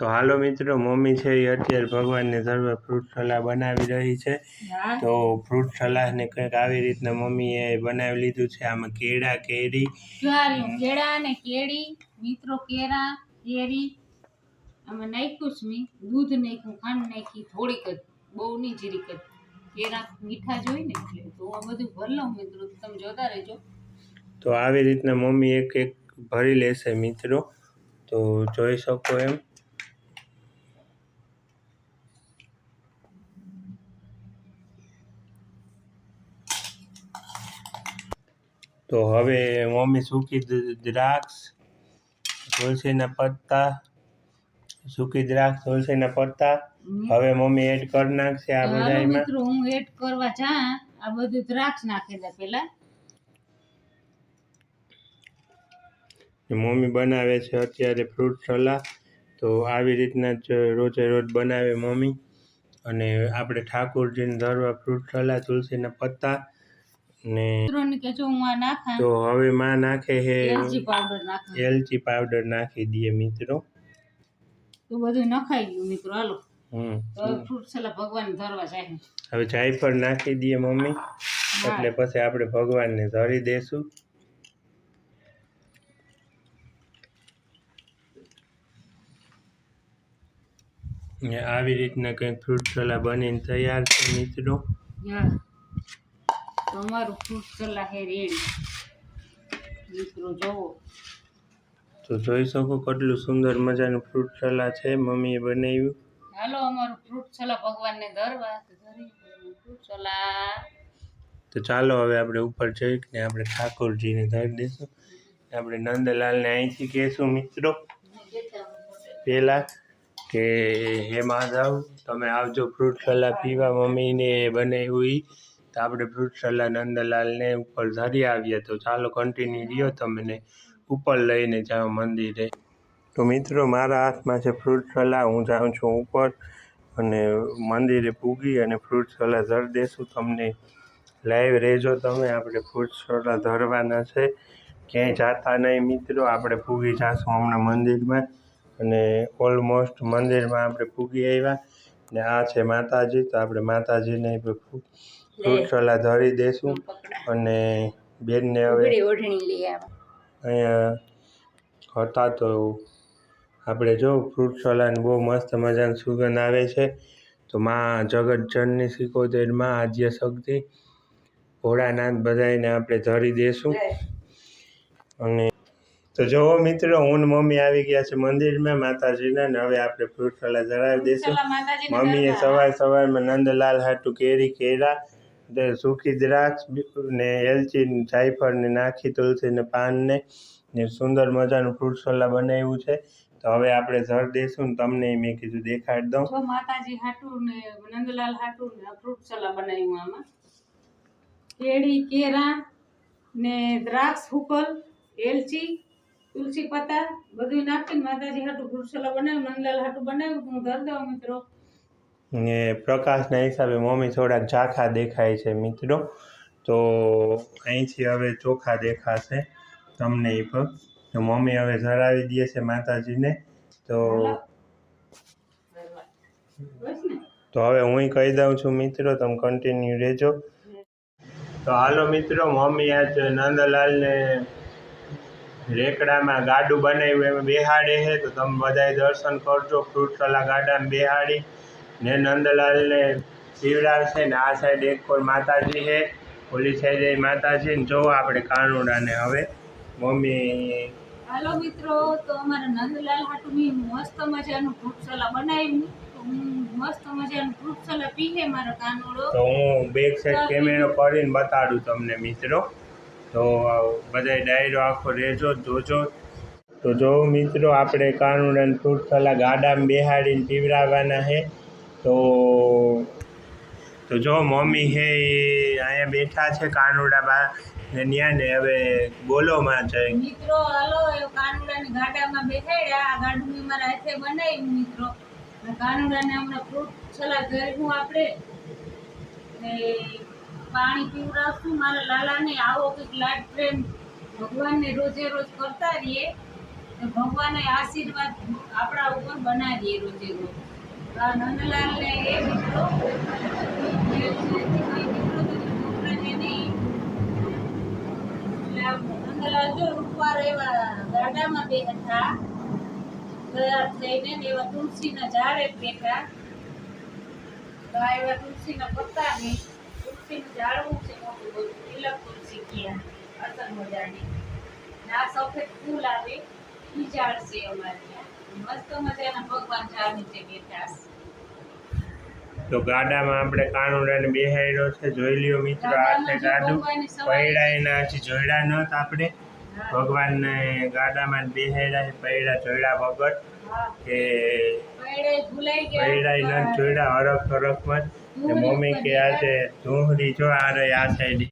તો હાલો મિત્રો મમ્મી છે એ અત્યારે ભગવાનને ધરવા ફ્રૂટ સલાહ બનાવી રહી છે. તો ફ્રૂટ સલાહને કંઈક આવી રીતના મમ્મીએ બનાવી લીધું છે આમાં કેળા કેરી. કેળા અને કેળી મિત્રો કેરા કેરી. આમાં નાખ્યું છે મેં દૂધ નાખ્યું ખાંડ નાખી થોડીક જ બહુ નહીં જીરીક જ કેરા મીઠા જોઈ ને એટલે તો આ બધું ભર લઉં મિત્રો તમે જોતા રહેજો. તો આવી રીતના મમ્મી એક એક ભરી લેશે મિત્રો. તો જોઈ શકો એમ. તો હવે મમ્મી સૂકી દ્રાક્ષ તુલસીના પત્તા સૂકી દ્રાક્ષ તુલસીના પત્તા. હવે મમ્મી એડ કરી નાખશે આ બધા બધામાં મિત્રો હું એડ કરવા જા. આ બધું દ્રાક્ષ નાખેલા પેલા. મમ્મી બનાવે છે અત્યારે ફ્રૂટ સલાડ તો આવી રીતના જ રોજે રોજ બનાવે મમ્મી. અને આપણે ઠાકોરજીને ધરવા ફ્રૂટ સલાડ તુલસીના પત્તા. ને તો હવે માં નાખે છે એલચી પાવડર નાખા. દઈએ મિત્રો. તો બધું નખાઈ ગયું મિત્રો હાલો. હવે જાયફળ નાખી દઈએ મમ્મી. એટલે પછી આપણે ભગવાનને ધરી દેશું. ને આવી રીતના કંઈક ફ્રૂટ સલાહ બનીને તૈયાર છે મિત્રો. હા તમારું ફ્રૂટ હે રેડી. મિત્રો જોવો. તો જોઈ શકો કેટલું સુંદર મજાનું ફ્રૂટ સલાડ છે મમ્મીએ બનાવ્યું. હાલો અમારું ફ્રૂટ સલાડ ભગવાનને ધરવા. ફ્રૂટ સલાડ તો ચાલો હવે આપણે ઉપર જઈને આપણે ઠાકોરજીને ધરી દઈશું. આપણે નંદલાલને અહીંથી કહેશું મિત્રો. પહેલાં કે હે માધવ તમે આવજો ફ્રૂટ સલાડ પીવા. મમ્મીને બનાવ્યું તો આપણે ફ્રૂટ સલાડ નંદલાલને ઉપર ધરી આવીએ તો ચાલો કન્ટિન્યુ રહ્યો તમને ઉપર લઈને જાઓ મંદિરે. તો મિત્રો, મારા હાથમાં છે ફ્રૂટ સલાહ હું જાઉં છું ઉપર અને મંદિરે પૂગી અને ફ્રૂટ સલાહ ધરી દેશું તમને. લાઈવ રહેજો તમે, આપણે ફ્રૂટ સલાહ ધરવાના છે. ક્યાંય જાતા નહીં મિત્રો, આપણે પૂગી જઈશું હમણાં મંદિરમાં અને ઓલમોસ્ટ મંદિરમાં આપણે પૂગી આવ્યા. ને આ છે માતાજી તો આપણે માતાજીને ફ્રૂટ સલાડ ધરી દેશું અને બેનને હવે અહીંયા હતા તો આપણે જો ફ્રૂટ સલાડ બહુ મસ્ત મજાની સુગંધ આવે છે. તો માં જગતજનની સિકોતેરમાં આદ્ય શક્તિ ભોળાનાથ બધાને આપણે ધરી દેશું. અને તો જુઓ મિત્રો હું મમ્મી આવી ગયા છે મંદિરમાં. માતાજીના ને હવે આપણે ફ્રૂટ ધરાવી દઈશું. મમ્મીએ સવાર સવારમાં નંદલાલ હાટું કેરી કેળા ને સૂકી દ્રાક્ષ ને એલચી જાયફળને જાયફળ ને નાખી તુલસીને પાનને ને સુંદર મજાનું ફ્રૂટ બનાવ્યું છે. તો હવે આપણે ધર દઈશું ને તમને મેં કીધું દેખાડી દઉં. માતાજી હાટું ને નંદલાલ હાટું ને ફ્રૂટ સલાહ બનાવ્યું આમાં. કેળી કેરા ને દ્રાક્ષ હુકલ એલચી તુલસી પત્તા બધું નાખીને માતાજી હાટુ ગુરસલા બનાવ્યું નંદલાલ હાટુ બનાવ્યું હું ધર દઉં મિત્રો. ને પ્રકાશના હિસાબે મમ્મી થોડાક ઝાંખા દેખાય છે મિત્રો. તો અહીંથી હવે ચોખા દેખાશે તમને એ પણ તો મમ્મી હવે ધરાવી દે છે માતાજીને. તો તો હવે હું કહી દઉં છું મિત્રો તમે કન્ટિન્યુ રહેજો. તો હાલો મિત્રો મમ્મી આજ નંદલાલને રેકડામાં ગાડું બનાવ્યું એમાં બેહાડે છે તો તમે બધાય દર્શન કરજો ફ્રૂટલા ગાડામાં બેહાડી. ને નંદલાલને પીવડાવશે ને આ સાઈડ એક કોઈ માતાજી છે ઓલી સાઈડ એ માતાજી ને જોવો આપણે કાનુડાને. હવે મમ્મી હાલો મિત્રો તો અમારા નંદલાલ હાટુ મેં મસ્ત મજાનું ફ્રૂટસલા બનાવ્યું. મસ્ત મજાનું ફ્રૂટસલા પીએ મારો કાનુડો. તો હું બેક સાઈડ કેમેરો કરીને બતાડું તમને મિત્રો. તો બધાય ડાયરો આખો રહેજો જોજો. તો જો મિત્રો, આપણે કાનુડાને ફ્રૂટ સલા ગાડામાં બેહાડીને પીવડાવવાના છે. તો તો જો મમ્મી છે એ અહીંયા બેઠા છે કાનુડામાં. ને ન્યા ને હવે બોલો માં જઈ મિત્રો, હાલો, એ કાનુડાની ગાડામાં બેસાડ્યા આ ગાડું મેં મારા હાથે બનાવ્યું મિત્રો. અને કાનુડાને હમણાં ફ્રૂટ સલાડ ધર્યું આપણે. પાણી પીવડાવશું. મારા લાલાને આવો કંઈક લાડ પ્રેમ ભગવાનને રોજે રોજ કરતા રહીએ. ભગવાનને આશીર્વાદ આપણા ઉપર બનાવીએ રોજે રોજ. નંદલાલને એ નહીં. આમ નંદલાલ જો રૂપવાર એવા ગાડામાં બેઠા, તૈયાર થઈને એવા તુલસીના ઝાડે પત્તા ને તુલસીનું ઝાડવું છે મોટું બધું તિલક તુલસી કયા અસલ મજાની. ને આ સફેદ ફૂલ આવે ઝાડ છે અમારે ત્યાં. મસ્ત મજાના ભગવાન ઝાડ નીચે બેઠા તો ગાડામાં આપણે કાનુડાને બેહાડ્યો છે જોઈ લ્યો મિત્રો આ છે ગાડું. પૈડા એના હજી જોયડા નત આપણે. ભગવાનને ગાડામાં બેહાડ્યા છે પૈડા જોયડા વગર કે પૈડે ન જોયડા હરખ હરખમાં મમ્મી કે આજે ધૂહરી જો આ રહી આ સાઈડ